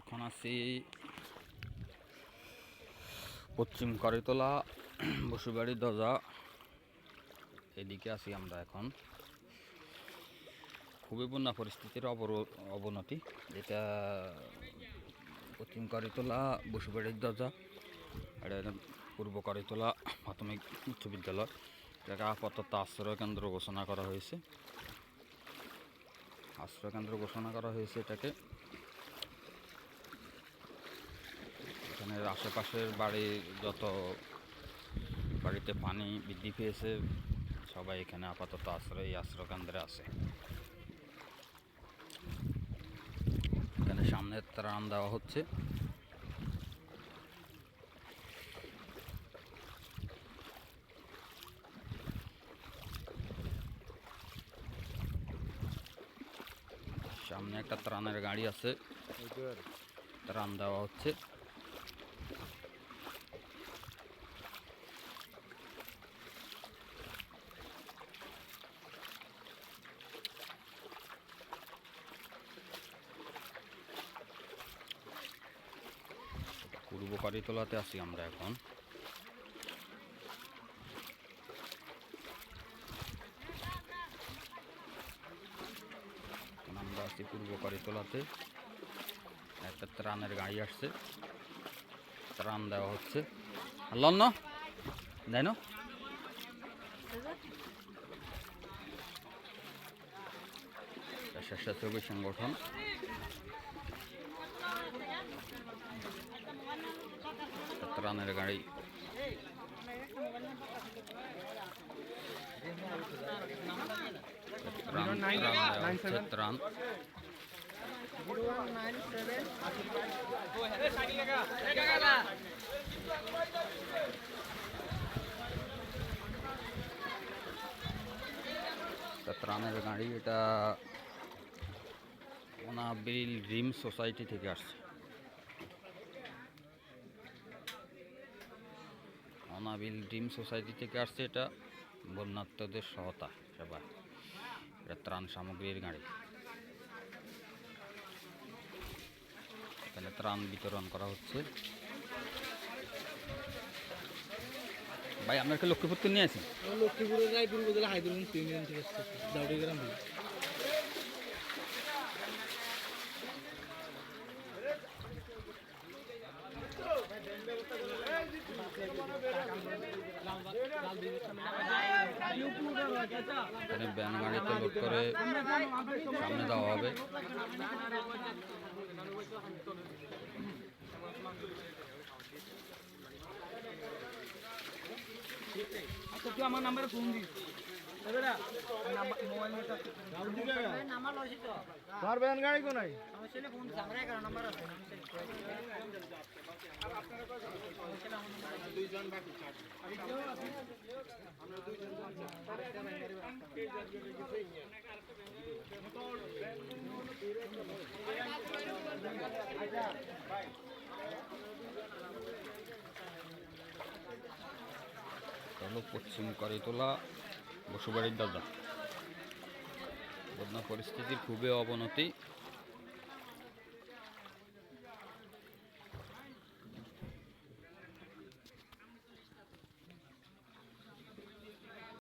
এখন আছি পশ্চিম করিতলা বসুবাড়ি দজা এদিকে আছি আমরা এখন। খুবই বন্যা পরিস্থিতির অবনতি। এটা পশ্চিম করিতলা বসুবাড়ির দরজা। এটা পূর্ব করিতলা প্রাথমিক উচ্চ বিদ্যালয়। এটাকে আপাতত আশ্রয় কেন্দ্র ঘোষণা করা হয়েছে। আশ্রয় কেন্দ্র ঘোষণা করা হয়েছে এটাকে। এখানে আশেপাশের বাড়ি যত বাড়িতে পানি বৃদ্ধি পেয়েছে সবাই এখানে আপাতত আশ্রয় এই আশ্রয় কেন্দ্রে আছে। এখানে সামনে ত্রাণ দেওয়া হচ্ছে। সামনে একটা ত্রাণের গাড়ি আছে। ত্রাণ দেওয়া হচ্ছে। পূর্ব কারিতলাতে আছি আমরা এখন। আমরা আছি পূর্ব কারিতলাতে একটা ত্রাণের গাড়ি আসছে। ত্রাণ দেওয়া হচ্ছে। লন না। দেয় স্বেচ্ছাসেবী সংগঠন। ত্রাণের গাড়ি। ত্রাণ ত্রাণের গাড়ি এটা অনাবিল ড্রিম সোসাইটি থেকে আসছে। অনাবিল ড্রিম সোসাইটি থেকে আসছে এটা। বন্যাত্মদের সহায়তা, সেবা। এটা ত্রাণ সামগ্রীর গাড়ি। এখানে ত্রাণ বিতরণ করা হচ্ছে। ভাই আপনার কি লক্ষ্মীপুর নিয়ে আসেন লক্ষ্মীপুরে রায়পুর এখানে ব্যান গাড়িতে লোড করে সামনে দেওয়া হবে। আচ্ছা তুই আমার নাম্বারে ফোন দিস। মোবাইল তোমার ব্যান গাড়ি কোনাই হলো পশ্চিম করিতলা বসুবাড়ির দাদা। বন্যা পরিস্থিতির খুবই অবনতি।